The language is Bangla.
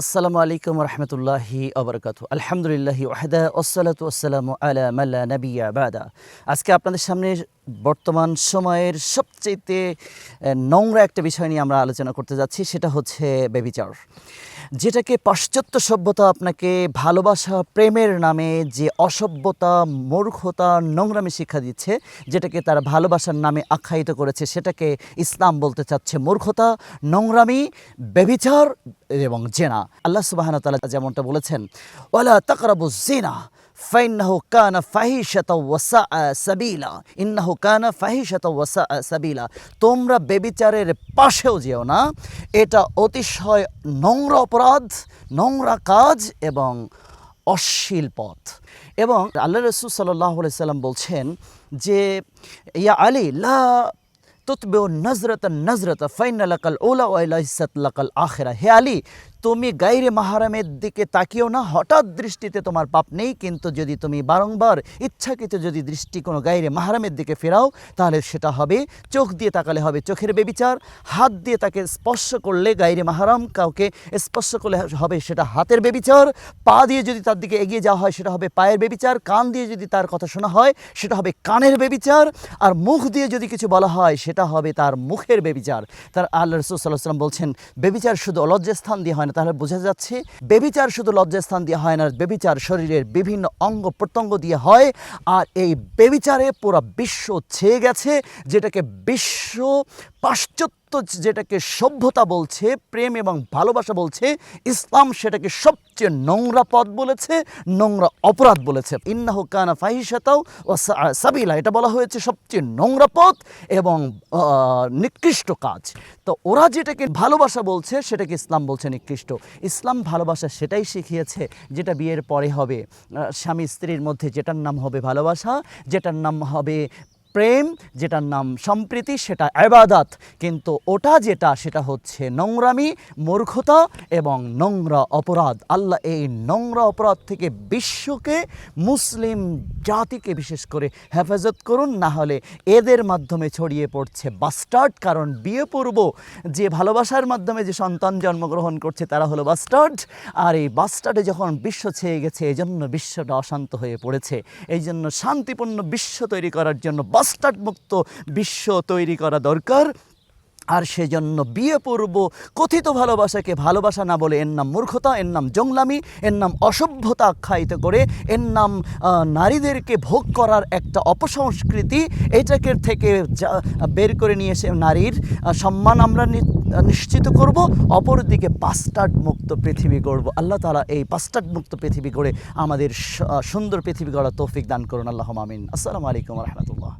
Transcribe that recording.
আসসালামু আলাইকুম রহমতুল্লাহি আবরকাত আলহামদুলিল্লাহি ওয়াহদা ওসালাত আসসালামু আলা মাল্লা নবিয়া বাদা। আজকে আপনাদের সামনে বর্তমান সময়ের সবচেয়ে নোংরা একটা বিষয় নিয়ে আমরা আলোচনা করতে যাচ্ছি, সেটা হচ্ছে বেবিচার যেটাকে পাশ্চাত্য সভ্যতা আপনাকে ভালোবাসা, প্রেমের নামে যে অসভ্যতা, মূর্খতা, নোংরামি শিক্ষা দিচ্ছে, যেটাকে তার ভালোবাসার নামে আখ্যায়িত করেছে, সেটাকে ইসলাম বলতে চাচ্ছে মূর্খতা, নোংরামি, ব্যভিচার এবং জেনা। আল্লাহ সুবাহ তালা যেমনটা বলেছেন, ওয়ালা তাকরাবু জিনা। ফাইন্নাহু কানা ফাহিশাতা ওয়াসা সাবিলা ইন্নাহু কানা ফাহিশাতা ওয়াসা সাবিলা তোমরা বেবিচারের পাশেও যেও না। এটা অতিশয় নোংরা অপরাধ, নোংরা কাজ এবং অশ্লীল পথ। এবং আল্লাহ রসুল সাল্লাহ সাল্লাম বলছেন যে, ইয়া আলী, লা তুতবে নজরত নজরত ফাইন লাকাল ওলা ওয়াইলাইসাত লাকাল আখেরা। হে আলী, তুমি গাইরে মাহারামের দিকে তাকিও না, হঠাৎ দৃষ্টিতে তোমার পাপ নেই, কিন্তু যদি তুমি বারংবার ইচ্ছাকৃত যদি দৃষ্টি কোনো গাইরে মাহারামের দিকে ফেরাও, তাহলে সেটা হবে, চোখ দিয়ে তাকালে হবে চোখের বেবিচার, হাত দিয়ে তাকে স্পর্শ করলে গাইরে মাহারাম কাউকে স্পর্শ করলে হবে সেটা হাতের বেবিচার, পা দিয়ে যদি তার দিকে এগিয়ে যাওয়া হয় সেটা হবে পায়ের বেবিচার, কান দিয়ে যদি তার কথা শোনা হয় সেটা হবে কানের বেবিচার, আর মুখ দিয়ে যদি কিছু বলা হয় সেটা হবে তার মুখের বেবিচার। তার আল্লাহ রসুল সাল্লাহ সাল্লাম বলছেন, বেবিচার শুধু অলজ্জাস্থান দিয়ে হয় না। তাহলে বোঝা যাচ্ছে, বেবিচার শুধু লজ্জাস্থান দিয়ে হয় না, বেবিচার শরীরের বিভিন্ন অঙ্গ প্রত্যঙ্গ দিয়ে হয়। আর এই বেবিচারে পুরো বিশ্ব ছেয়ে গেছে, যেটাকে বিশ্ব পাশ্চাত্য যেটাকে সভ্যতা বলছে, প্রেম এবং ভালোবাসা বলছে, ইসলাম সেটাকে সবচেয়ে নোংরা পথ বলেছে, নোংরা অপরাধ বলেছে। ইন্নাহ কানা ফাহিসাতাও ও সাবিলা। এটা বলা হয়েছে সবচেয়ে নোংরা পথ এবং নিকৃষ্ট কাজ। তো ওরা যেটাকে ভালোবাসা বলছে, সেটাকে ইসলাম বলছে নিকৃষ্ট। ইসলাম ভালোবাসা সেটাই শিখিয়েছে, যেটা বিয়ের পরে হবে। স্বামী স্ত্রীর মধ্যে যেটার নাম হবে ভালোবাসা, যেটার নাম হবে প্রেম, যেটার নাম সম্প্রীতি, সেটা আবাদাত। কিন্তু ওটা যেটা, সেটা হচ্ছে নোংরামি, মূর্খতা এবং নোংরা অপরাধ। আল্লাহ এই নোংরা অপরাধ থেকে বিশ্বকে, মুসলিম জাতিকে বিশেষ করে হেফাজত করুন, না হলে এদের মাধ্যমে ছড়িয়ে পড়ছে বাস্টার্ড কারণ বিয়ে পূর্ব, যে ভালোবাসার মাধ্যমে যে সন্তান জন্মগ্রহণ করছে, তারা হলো বাস্টার্ড আর এই বাস্টার্ডে যখন বিশ্ব ছেয়ে গেছে এই জন্য বিশ্বটা অশান্ত হয়ে পড়েছে। এই জন্য শান্তিপূর্ণ বিশ্ব তৈরি করার জন্য বাস্টার্ড মুক্ত বিশ্ব তৈরি করা দরকার। আর সেজন্য বিয়ে পূর্ব কথিত ভালোবাসাকে ভালোবাসা না বলে এর নাম মূর্খতা, এর নাম জংলামি, এর নাম অসভ্যতা আখ্যায়িত করে, এর নাম নারীদেরকে ভোগ করার একটা অপসংস্কৃতি এটাকে থেকে বের করে নিয়ে এসে নারীর সম্মান আমরা নিশ্চিত করব, অপরদিকে পাস্টার্ড মুক্ত পৃথিবী গড়ব। আল্লাহ তালা এই পাস্টার্ড মুক্ত পৃথিবী গড়ে আমাদের সুন্দর পৃথিবী গড়া তৌফিক দান করুন। আল্লাহ মামিন আসসালামু আলাইকুম রহমতুল্লাহ।